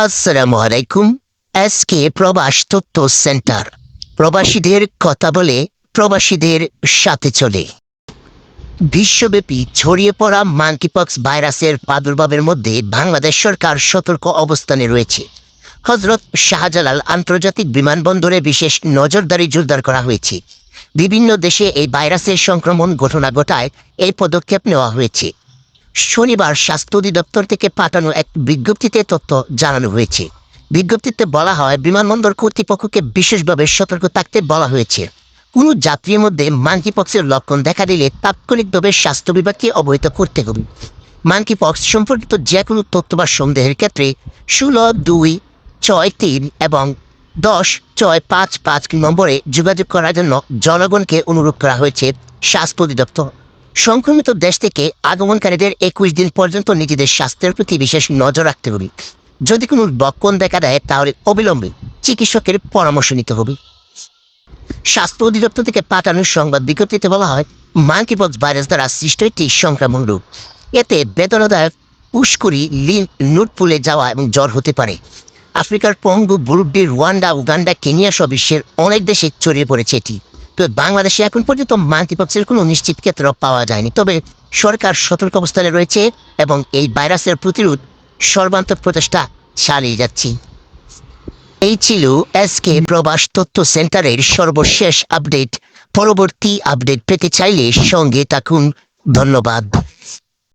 আসসালামু আলাইকুম এসকে প্রবাস তথ্য সেন্টার। প্রবাসীদের কথা বলে প্রবাসীদের সাথে চলে। বিশ্বব্যাপী ছড়িয়ে পড়া মাঙ্কিপক্স ভাইরাসের প্রাদুর্ভাবের মধ্যে বাংলাদেশ সরকার সতর্ক অবস্থানে রয়েছে। হজরত শাহজালাল আন্তর্জাতিক বিমানবন্দরে বিশেষ নজরদারি জোরদার করা হয়েছে। বিভিন্ন দেশে এই ভাইরাসের সংক্রমণ ঘটনা ঘটায় এই পদক্ষেপ নেওয়া হয়েছে। শনিবার স্বাস্থ্য অধিদপ্তর থেকে পাঠানো এক বিজ্ঞপ্তিতে তথ্য জানানো হয়েছে। বিজ্ঞপ্তিতে বলা হয়, বিমানবন্দর কর্তৃপক্ষকে বিশেষভাবে সতর্ক থাকতে বলা হয়েছে। কোনো যাত্রীর মধ্যে মাঙ্কিপক্সের লক্ষণ দেখা দিলে তাৎক্ষণিকভাবে স্বাস্থ্য বিভাগকে অবহিত করতে হবে। মাঙ্কিপক্স সম্পর্কিত যে কোনো তথ্য বা সন্দেহের ক্ষেত্রে ষোলো, দুই, ছয়, তিন এবং দশ, ছয়, পাঁচ পাঁচ নম্বরে যোগাযোগ করার জন্য জনগণকে অনুরোধ করা হয়েছে স্বাস্থ্য অধিদপ্তর সংক্রমিত দেশ থেকে আগমনকারীদের একুশ দিন পর্যন্ত নিজেদের স্বাস্থ্যের প্রতি বিশেষ নজর রাখতে হবে। যদি কোনো লক্ষণ দেখা দেয়, তাহলে অবিলম্বে চিকিৎসকের পরামর্শ নিতে হবে। স্বাস্থ্য অধিদপ্তর থেকে পাঠানোর সংবাদ বিজ্ঞপ্তিতে বলা হয় মাঙ্কিপক্স ভাইরাস দ্বারা সৃষ্ট একটি সংক্রমণ রোগ। এতে বেদনাদায়ক, উস্কুরি, লিন নুট ফুলে যাওয়া এবং জ্বর হতে পারে। আফ্রিকার পঙ্গু বুরুডি রুয়ান্ডা, উগান্ডা, কেনিয়া সহ বিশ্বের অনেক দেশে ছড়িয়ে পড়েছে এটি। বাংলাদেশে এখন পর্যন্ত মাল্টিপক্সের কোনো নিশ্চিত ক্ষেত্র পাওয়া যায়নি। তবে সরকার সতর্ক অবস্থানে রয়েছে এবং এই ভাইরাসের প্রতিরোধ সর্বান্তক প্রচেষ্টা চালিয়ে যাচ্ছি। এই ছিল এসকে প্রবাস তথ্য সেন্টারের সর্বশেষ আপডেট। পরবর্তী আপডেট পেতে চাইলে সঙ্গে থাকুন। ধন্যবাদ।